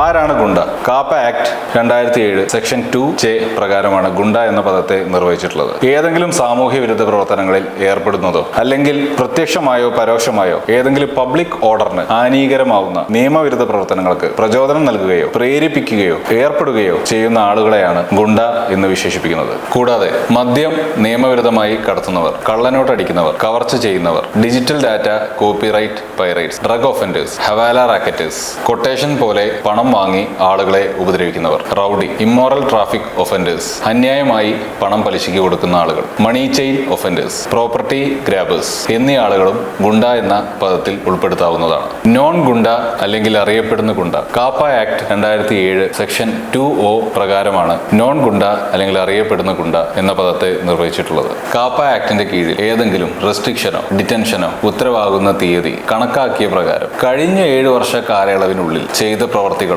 ആരാണ് ഗുണ്ട? കാപ്പ ആക്ട് രണ്ടായിരത്തി ഏഴ് സെക്ഷൻ ടു ചെ പ്രകാരമാണ് ഗുണ്ട എന്ന പദത്തെ നിർവഹിച്ചിട്ടുള്ളത്. ഏതെങ്കിലും സാമൂഹ്യ വിരുദ്ധ പ്രവർത്തനങ്ങളിൽ ഏർപ്പെടുന്നതോ അല്ലെങ്കിൽ പ്രത്യക്ഷമായോ പരോക്ഷമായോ ഏതെങ്കിലും പബ്ലിക് ഓർഡറിന് ഹാനികരമാവുന്ന നിയമവിരുദ്ധ പ്രവർത്തനങ്ങൾക്ക് പ്രചോദനം നൽകുകയോ പ്രേരിപ്പിക്കുകയോ ഏർപ്പെടുകയോ ചെയ്യുന്ന ആളുകളെയാണ് ഗുണ്ട എന്ന് വിശേഷിപ്പിക്കുന്നത്. കൂടാതെ മദ്യം നിയമവിരുദ്ധമായി കടത്തുന്നവർ കള്ളനോട്ട് അടിക്കുന്നവർ കവർച്ച ചെയ്യുന്നവർ digital data copyright pirates drug offenders hawala racketeers quotation പോലെ പണം വാങ്ങി ആളുകളെ ഉപദ്രവിക്കുന്നവർ. റൌഡി ഇമ്മോറൽ ട്രാഫിക് ഒഫൻഡേഴ്സ് അന്യായമായി പണം പലിശയ്ക്ക് കൊടുക്കുന്ന ആളുകൾ. Money chain offenders property grabbers എന്നീ ആളുകളും ഗുണ്ട എന്ന പദത്തിൽ ഉൾപ്പെടുത്താവുന്നതാണ്. നോൺ ഗുണ്ട അല്ലെങ്കിൽ അറിയപ്പെടുന്ന ഗുണ്ട. കാപ്പ ആക്ട് രണ്ടായിരത്തി ഏഴ് സെക്ഷൻ ടു ഒ പ്രകാരമാണ് നോൺ ഗുണ്ട അല്ലെങ്കിൽ അറിയപ്പെടുന്ന ഗുണ്ട എന്ന പദത്തെ നിർവഹിച്ചിട്ടുള്ളത്. കാപ്പ ആക്ടിന്റെ കീഴിൽ ഏതെങ്കിലും റെസ്ട്രിക്ഷനോ ഡിറ്റൻഷനോ ഉത്തരവാകുന്ന തീയതി കണക്കാക്കിയ പ്രകാരം കഴിഞ്ഞ ഏഴ് വർഷ കാലയളവിനുള്ളിൽ ചെയ്ത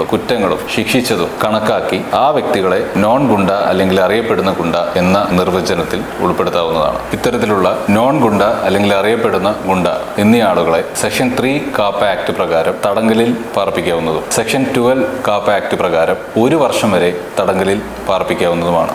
പ്രവർത്തികളും കുറ്റങ്ങളും ശിക്ഷിച്ചതും കണക്കാക്കി ആ വ്യക്തികളെ നോൺ ഗുണ്ട അല്ലെങ്കിൽ അറിയപ്പെടുന്ന ഗുണ്ട എന്ന നിർവചനത്തിൽ ഉൾപ്പെടുത്താവുന്നതാണ്. ഇത്തരത്തിലുള്ള നോൺ ഗുണ്ട അല്ലെങ്കിൽ അറിയപ്പെടുന്ന ഗുണ്ട എന്നീ ആളുകളെ സെക്ഷൻ ത്രീ കാപ്പ ആക്ട് പ്രകാരം തടങ്കലിൽ പാർപ്പിക്കാവുന്നതും സെക്ഷൻ ട്വൽവ് കാപ്പ ആക്ട് പ്രകാരം ഒരു വർഷം വരെ തടങ്കലിൽ പാർപ്പിക്കാവുന്നതുമാണ്.